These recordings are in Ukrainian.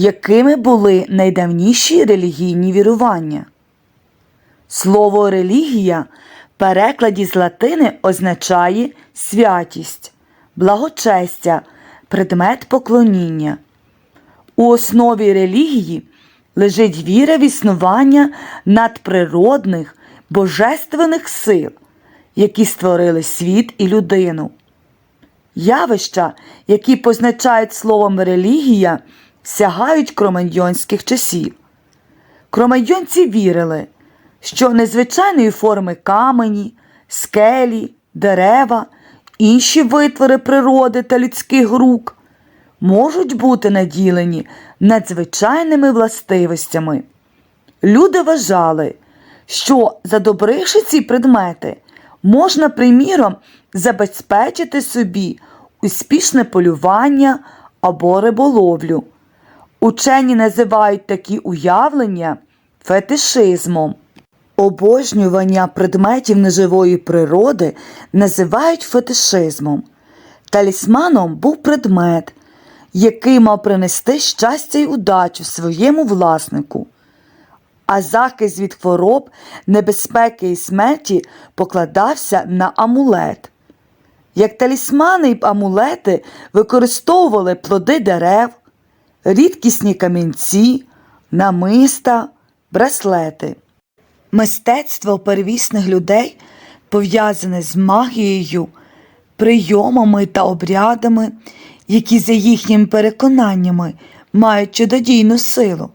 Якими були найдавніші релігійні вірування? Слово релігія в перекладі з латини означає святість, благочестя, предмет поклоніння. У основі релігії лежить віра в існування надприродних божественних сил, які створили світ і людину. Явища, які позначають словом релігія, сягають кроманьйонських часів. Кроманьйонці вірили, що незвичайної форми камені, скелі, дерева, інші витвори природи та людських рук можуть бути наділені надзвичайними властивостями. Люди вважали, що, задобривши ці предмети, можна, приміром, забезпечити собі успішне полювання або риболовлю. Учені називають такі уявлення фетишизмом. Обожнювання предметів неживої природи називають фетишизмом. Талісманом був предмет, який мав принести щастя й удачу своєму власнику. А захист від хвороб, небезпеки і смерті покладався на амулет. Як талісмани й амулети використовували плоди дерев, рідкісні камінці, намиста, браслети. Мистецтво первісних людей пов'язане з магією, прийомами та обрядами, які за їхніми переконаннями мають чудодійну силу.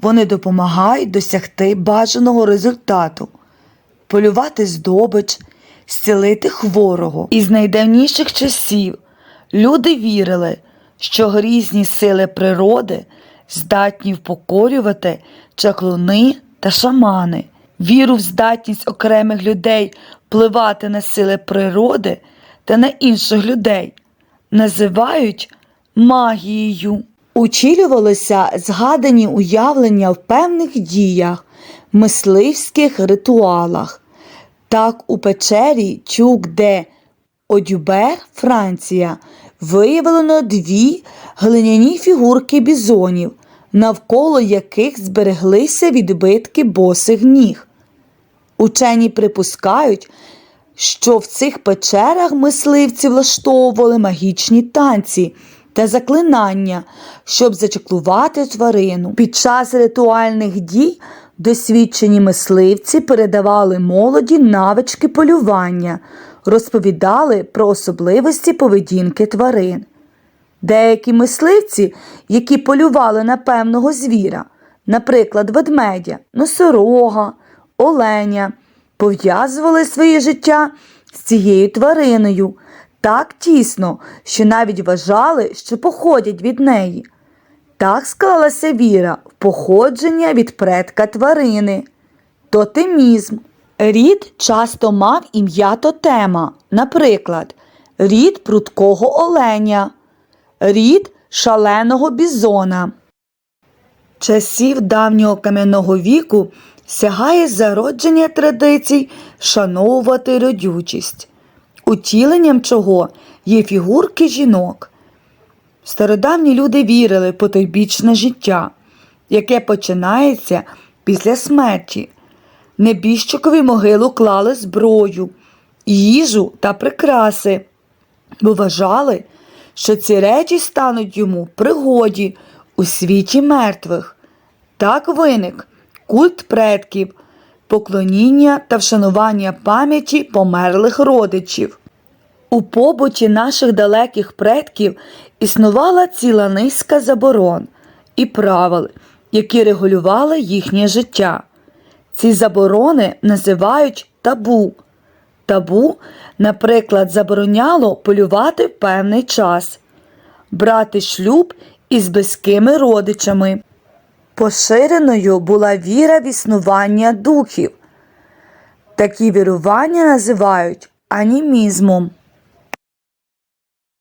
Вони допомагають досягти бажаного результату, полювати здобич, зцілити хворого. Із найдавніших часів люди вірили, що грізні сили природи здатні впокорювати чаклуни та шамани. Віру в здатність окремих людей впливати на сили природи та на інших людей називають магією. Учілювалися згадані уявлення в певних діях, мисливських ритуалах. Так у печері Чук де Одюбер, Франція, виявлено дві глиняні фігурки бізонів, навколо яких збереглися відбитки босих ніг. Учені припускають, що в цих печерах мисливці влаштовували магічні танці та заклинання, щоб зачеклувати тварину. Під час ритуальних дій досвідчені мисливці передавали молоді навички полювання, розповідали про особливості поведінки тварин. Деякі мисливці, які полювали на певного звіра, наприклад, ведмедя, носорога, оленя, пов'язували своє життя з цією твариною так тісно, що навіть вважали, що походять від неї. Так склалася віра в походження від предка тварини. Тотемізм. Рід часто мав ім'я тотема, наприклад, рід прудкого оленя, рід шаленого бізона. Часів давнього кам'яного віку сягає зародження традицій вшановувати родючість, утіленням чого є фігурки жінок. Стародавні люди вірили в потойбічне життя, яке починається після смерті. Небіжчикові могилу клали зброю, їжу та прикраси, бо вважали, що ці речі стануть йому пригоді у світі мертвих. Так виник культ предків, поклоніння та вшанування пам'яті померлих родичів. У побуті наших далеких предків існувала ціла низка заборон і правил, які регулювали їхнє життя. Ці заборони називають табу. Табу, наприклад, забороняло полювати в певний час, брати шлюб із близькими родичами. Поширеною була віра в існування духів. Такі вірування називають анімізмом.